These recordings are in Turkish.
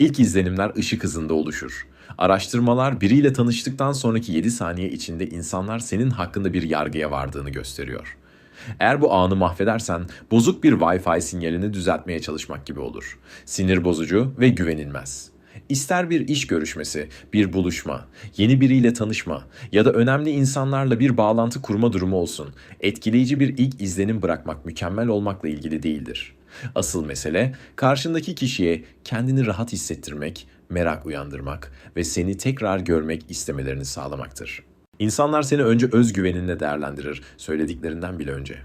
İlk izlenimler ışık hızında oluşur. Araştırmalar biriyle tanıştıktan sonraki 7 saniye içinde insanlar senin hakkında bir yargıya vardığını gösteriyor. Eğer bu anı mahvedersen bozuk bir Wi-Fi sinyalini düzeltmeye çalışmak gibi olur. Sinir bozucu ve güvenilmez. İster bir iş görüşmesi, bir buluşma, yeni biriyle tanışma ya da önemli insanlarla bir bağlantı kurma durumu olsun. Etkileyici bir ilk izlenim bırakmak mükemmel olmakla ilgili değildir. Asıl mesele karşındaki kişiye kendini rahat hissettirmek, merak uyandırmak ve seni tekrar görmek istemelerini sağlamaktır. İnsanlar seni önce özgüveninle değerlendirir, söylediklerinden bile önce.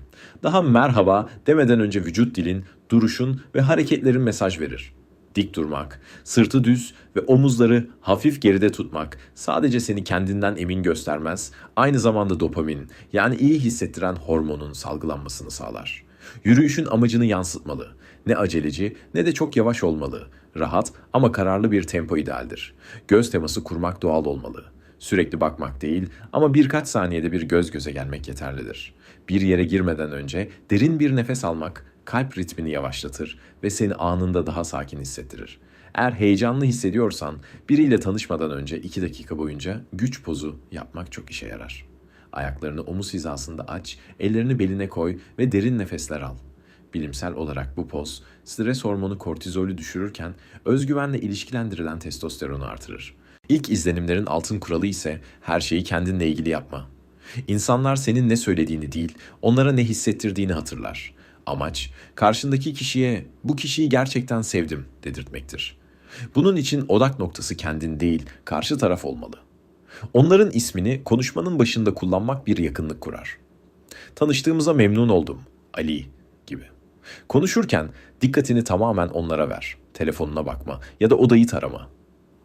Daha merhaba demeden önce vücut dilin, duruşun ve hareketlerin mesaj verir. Dik durmak, sırtı düz ve omuzları hafif geride tutmak sadece seni kendinden emin göstermez, aynı zamanda dopamin yani iyi hissettiren hormonun salgılanmasını sağlar. Yürüyüşün amacını yansıtmalı. Ne aceleci ne de çok yavaş olmalı. Rahat ama kararlı bir tempo idealdir. Göz teması kurmak doğal olmalı. Sürekli bakmak değil ama birkaç saniyede bir göz göze gelmek yeterlidir. Bir yere girmeden önce derin bir nefes almak kalp ritmini yavaşlatır ve seni anında daha sakin hissettirir. Eğer heyecanlı hissediyorsan biriyle tanışmadan önce 2 dakika boyunca güç pozu yapmak çok işe yarar. Ayaklarını omuz hizasında aç, ellerini beline koy ve derin nefesler al. Bilimsel olarak bu poz, stres hormonu kortizolü düşürürken özgüvenle ilişkilendirilen testosteronu artırır. İlk izlenimlerin altın kuralı ise her şeyi kendinle ilgili yapma. İnsanlar senin ne söylediğini değil, onlara ne hissettirdiğini hatırlar. Amaç, karşındaki kişiye bu kişiyi gerçekten sevdim dedirtmektir. Bunun için odak noktası kendin değil, karşı taraf olmalı. Onların ismini konuşmanın başında kullanmak bir yakınlık kurar. Tanıştığımıza memnun oldum. Ali gibi. Konuşurken dikkatini tamamen onlara ver. Telefonuna bakma ya da odayı tarama.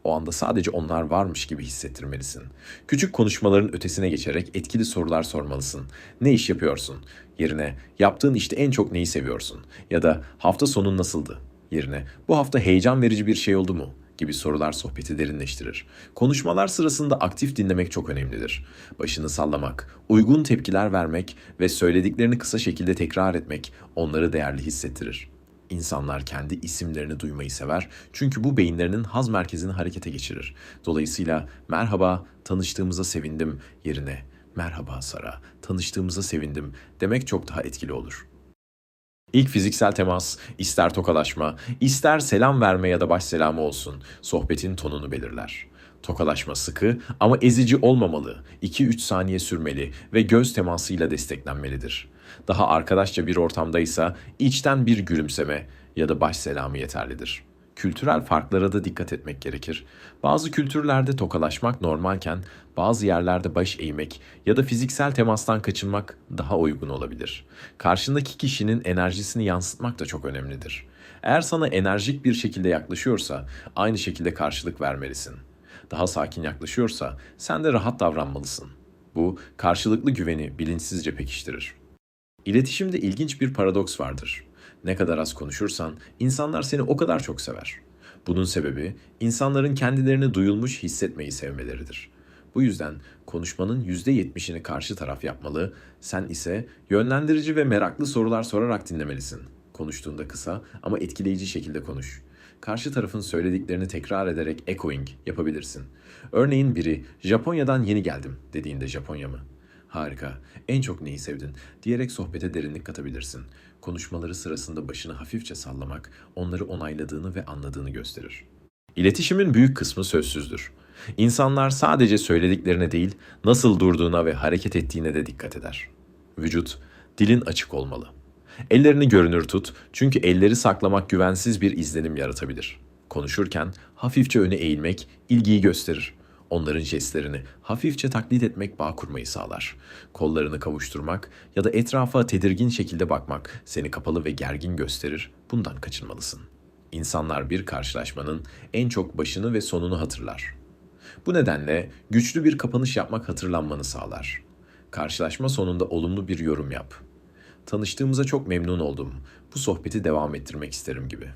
O anda sadece onlar varmış gibi hissettirmelisin. Küçük konuşmaların ötesine geçerek etkili sorular sormalısın. Ne iş yapıyorsun? Yerine yaptığın işte en çok neyi seviyorsun? Ya da hafta sonun nasıldı? Yerine bu hafta heyecan verici bir şey oldu mu? Gibi sorular sohbeti derinleştirir. Konuşmalar sırasında aktif dinlemek çok önemlidir. Başını sallamak, uygun tepkiler vermek ve söylediklerini kısa şekilde tekrar etmek onları değerli hissettirir. İnsanlar kendi isimlerini duymayı sever çünkü bu beyinlerinin haz merkezini harekete geçirir. Dolayısıyla merhaba, tanıştığımıza sevindim yerine merhaba Sara, tanıştığımıza sevindim demek çok daha etkili olur. İlk fiziksel temas, ister tokalaşma, ister selam verme ya da baş selamı olsun, sohbetin tonunu belirler. Tokalaşma sıkı ama ezici olmamalı, 2-3 saniye sürmeli ve göz temasıyla desteklenmelidir. Daha arkadaşça bir ortamdaysa içten bir gülümseme ya da baş selamı yeterlidir. Kültürel farklara da dikkat etmek gerekir. Bazı kültürlerde tokalaşmak normalken bazı yerlerde baş eğmek ya da fiziksel temastan kaçınmak daha uygun olabilir. Karşındaki kişinin enerjisini yansıtmak da çok önemlidir. Eğer sana enerjik bir şekilde yaklaşıyorsa aynı şekilde karşılık vermelisin. Daha sakin yaklaşıyorsa sen de rahat davranmalısın. Bu karşılıklı güveni bilinçsizce pekiştirir. İletişimde ilginç bir paradoks vardır. Ne kadar az konuşursan insanlar seni o kadar çok sever. Bunun sebebi insanların kendilerini duyulmuş hissetmeyi sevmeleridir. Bu yüzden konuşmanın %70'ini karşı taraf yapmalı, sen ise yönlendirici ve meraklı sorular sorarak dinlemelisin. Konuştuğunda kısa ama etkileyici şekilde konuş. Karşı tarafın söylediklerini tekrar ederek echoing yapabilirsin. Örneğin biri Japonya'dan yeni geldim dediğinde Japonya mı? Harika. En çok neyi sevdin? diyerek sohbete derinlik katabilirsin. Konuşmaları sırasında başını hafifçe sallamak onları onayladığını ve anladığını gösterir. İletişimin büyük kısmı sözsüzdür. İnsanlar sadece söylediklerine değil, nasıl durduğuna ve hareket ettiğine de dikkat eder. Vücut, dilin açık olmalı. Ellerini görünür tut çünkü elleri saklamak güvensiz bir izlenim yaratabilir. Konuşurken hafifçe öne eğilmek ilgiyi gösterir. Onların jestlerini hafifçe taklit etmek bağ kurmayı sağlar. Kollarını kavuşturmak ya da etrafa tedirgin şekilde bakmak seni kapalı ve gergin gösterir. Bundan kaçınmalısın. İnsanlar bir karşılaşmanın en çok başını ve sonunu hatırlar. Bu nedenle güçlü bir kapanış yapmak hatırlanmanı sağlar. Karşılaşma sonunda olumlu bir yorum yap. Tanıştığımıza çok memnun oldum. Bu sohbeti devam ettirmek isterim gibi.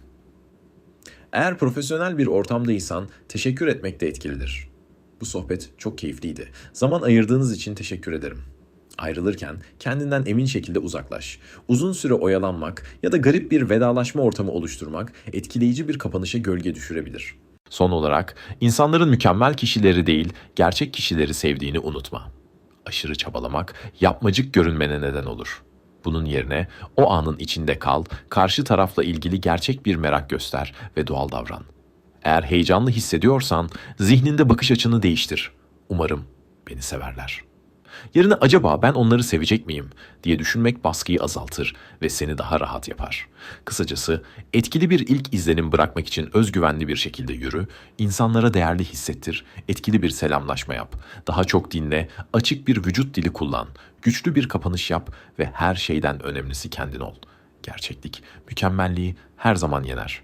Eğer profesyonel bir ortamdaysan teşekkür etmek de etkilidir. Bu sohbet çok keyifliydi. Zaman ayırdığınız için teşekkür ederim. Ayrılırken kendinden emin şekilde uzaklaş. Uzun süre oyalanmak ya da garip bir vedalaşma ortamı oluşturmak etkileyici bir kapanışa gölge düşürebilir. Son olarak insanların mükemmel kişileri değil, gerçek kişileri sevdiğini unutma. Aşırı çabalamak yapmacık görünmene neden olur. Bunun yerine o anın içinde kal, karşı tarafla ilgili gerçek bir merak göster ve doğal davran. Eğer heyecanlı hissediyorsan zihninde bakış açını değiştir. Umarım beni severler. Yerine acaba ben onları sevecek miyim diye düşünmek baskıyı azaltır ve seni daha rahat yapar. Kısacası etkili bir ilk izlenim bırakmak için özgüvenli bir şekilde yürü, insanlara değerli hissettir, etkili bir selamlaşma yap, daha çok dinle, açık bir vücut dili kullan, güçlü bir kapanış yap ve her şeyden önemlisi kendin ol. Gerçeklik, mükemmelliği her zaman yener.